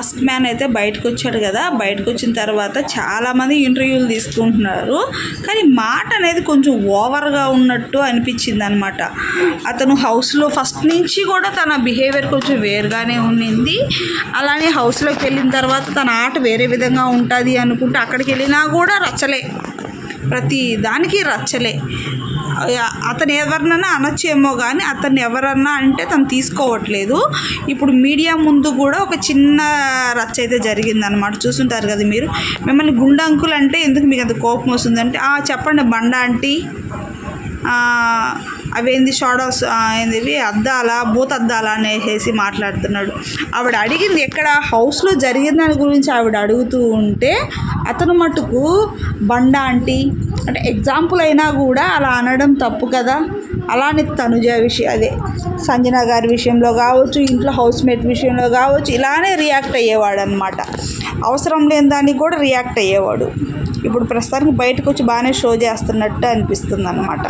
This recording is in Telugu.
మాస్క్ మ్యాన్ అయితే బయటకు వచ్చాడు కదా. బయటకు వచ్చిన తర్వాత చాలామంది ఇంటర్వ్యూలు తీసుకుంటున్నారు. కానీ మాట అనేది కొంచెం ఓవర్గా ఉన్నట్టు అనిపించింది అనమాట అతను హౌస్లో ఫస్ట్ నుంచి కూడా తన బిహేవియర్ కొంచెం వేరుగానే ఉండింది అలానే హౌస్లోకి వెళ్ళిన తర్వాత తన ఆట వేరే విధంగా ఉంటుంది అనుకుంటే అక్కడికి వెళ్ళినా కూడా రచ్చలే. ప్రతి దానికి రచ్చలే. అతను ఎవరినన్నా అనొచ్చేమో కానీ అతన్ని ఎవరన్నా అంటే తను తీసుకోవట్లేదు. ఇప్పుడు మీడియా ముందు కూడా ఒక చిన్న రచ్చ అయితే జరిగిందనమాట చూసుంటారు కదా మీరు. మిమ్మల్ని గుండంకులు అంటే ఎందుకు మీకు అంత కోపం వస్తుందంటే చెప్పండి బండ ఆంటీ. అవేంది షాడోస్ ఏందివి? అద్దాలా? భూత అద్దాలా అనేసి మాట్లాడుతున్నాడు. ఆవిడ అడిగింది ఎక్కడ? హౌస్లో జరిగిన దాని గురించి ఆవిడ అడుగుతూ ఉంటే అతను మటుకు బండ ఆంటీ అంటే ఎగ్జాంపుల్ అయినా కూడా అలా అనడం తప్పు కదా? అలానే తనుజ విషయం అదే సంజన గారి విషయంలో కావచ్చు ఇంట్లో హౌస్ మేట్ విషయంలో కావచ్చు ఇలానే రియాక్ట్ అయ్యేవాడు అనమాట అవసరం లేని దానికి కూడా రియాక్ట్ అయ్యేవాడు. ఇప్పుడు ప్రస్తుతానికి బయటకు వచ్చి బాగానే షో చేస్తున్నట్టు అనిపిస్తుంది అనమాట